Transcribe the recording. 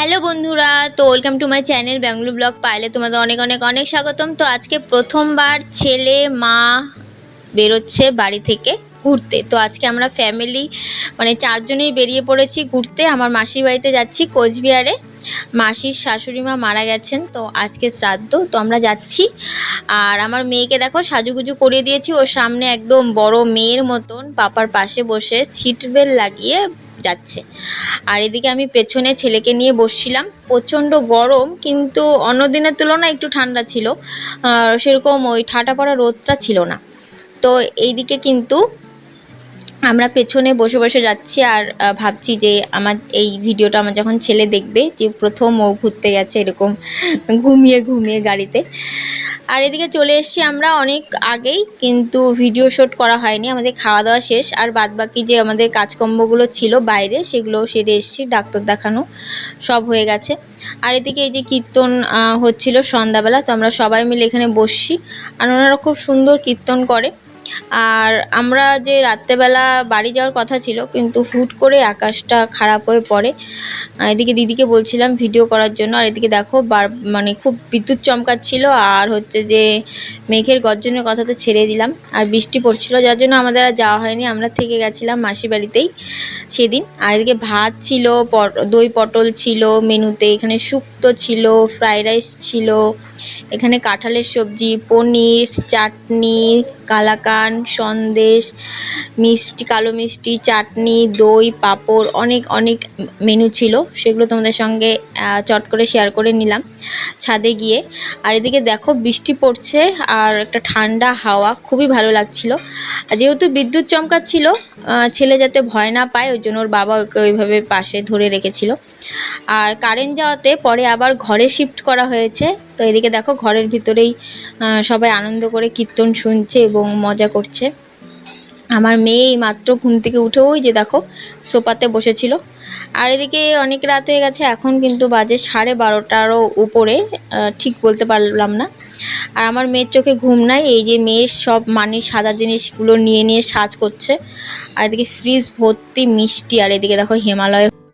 Hello বন্ধুরা, তো welcome to my channel Bangalore blog পাইলে তোমাদের অনেক অনেক অনেক স্বাগতম। তো আজকে প্রথমবার ছেলে মা বেরোচ্ছে বাড়ি থেকে ঘুরতে। তো আজকে আমরা ফ্যামিলি মানে চারজনেই বেরিয়ে পড়েছি ঘুরতে। আমার মাসির বাড়িতে যাচ্ছি কোচবিহারে। মাসির শাশুড়ি মা মারা গেছেন, তো আজকে শ্রাদ্ধ, তো আমরা যাচ্ছি। আর আমার মেয়েকে দেখো সাজুগুজু করে দিয়েছি। ওর সামনে একদম বড় মেয়ের মতন, পাপার পাশে বসে সিট বেল্ট লাগিয়ে যাচ্ছে। আর এদিকে আমি পেছনে ছেলেকে নিয়ে বসছিলাম। প্রচণ্ড গরম, কিন্তু অন্য দিনের তুলনায় একটু ঠান্ডা ছিল। সেরকম ওই ঠাটা পড়া রোদটা ছিল না। তো এইদিকে কিন্তু আমরা পেছনে বসে বসে যাচ্ছি আর ভাবছি যে আমার এই ভিডিওটা আমার যখন ছেলে দেখবে যে প্রথম ও ঘুরতে গেছে এরকম ঘুমিয়ে ঘুমিয়ে গাড়িতে। আর এদিকে চলে এসেছি আমরা অনেক আগেই কিন্তু ভিডিও শ্যুট করা হয়নি, আমাদের খাওয়া দাওয়া শেষ। আর বাদবাকি যে আমাদের কাজকর্মগুলো ছিল বাইরে সেগুলো সেরে এসেছি, ডাক্তার দেখানো সব হয়ে গেছে। আর এদিকে এই যে কীর্তন হচ্ছিল সন্ধ্যাবেলা, তো আমরা সবাই মিলে এখানে বসছি। আর ওনারা খুব সুন্দর কীর্তন করে। আর আমরা যে রাত্রেবেলা বাড়ি যাওয়ার কথা ছিল, কিন্তু হুট করে আকাশটা খারাপ হয়ে পড়ে। এদিকে দিদিকে বলছিলাম ভিডিও করার জন্য, আর এদিকে দেখো বার মানে খুব বিদ্যুৎ চমকাচ্ছিল, আর হচ্ছে যে মেঘের গর্জনের কথা তো ছেড়ে দিলাম। আর বৃষ্টি পড়ছিল, যার জন্য আমাদের আর যাওয়া হয়নি, আমরা থেকে গেছিলাম মাসি বাড়িতেই সেদিন। আর এদিকে ভাত ছিল দই পটল ছিল মেনুতে, এখানে শুক্তো ছিল, ফ্রাইড রাইস ছিল, এখানে কাঁঠালের সবজি, পনির, চাটনি কালাকান সন্দেশ, মিষ্টি, কালো মিষ্টি, চাটনি, দই, পাঁপড়, অনেক অনেক মেনু ছিল। সেগুলো তোমাদের সঙ্গে চট করে শেয়ার করে নিলাম ছাদে গিয়ে। আর এদিকে দেখো বৃষ্টি পড়ছে আর একটা ঠান্ডা হাওয়া, খুবই ভালো লাগছিল। যেহেতু বিদ্যুৎ চমকাচ্ছিল ছেলে যাতে ভয় না পায়, ওই জন্য ওর বাবা ওকে ওইভাবে পাশে ধরে রেখেছিল। আর কারেন্ট যাওয়াতে পরে আবার ঘরে শিফট করা হয়েছে। তো এদিকে দেখো ঘরের ভিতরেই সবাই আনন্দ করে কীর্তন শুনছে এবং মজা করছে। আমার মেয়ে এই মাত্র ঘুম থেকে উঠে ওই যে দেখো সোপাতে বসেছিল। আর এদিকে অনেক রাত হয়ে গেছে, এখন কিন্তু বাজে সাড়ে বারোটারও উপরে ঠিক বলতে পারলাম না। আর আমার মেয়ের চোখে ঘুম নাই, এই যে মেয়ের সব মানির সাদা জিনিসগুলো নিয়ে নিয়ে সাজ করছে। আর এদিকে ফ্রিজ ভর্তি মিষ্টি, আর এদিকে দেখো হিমালয়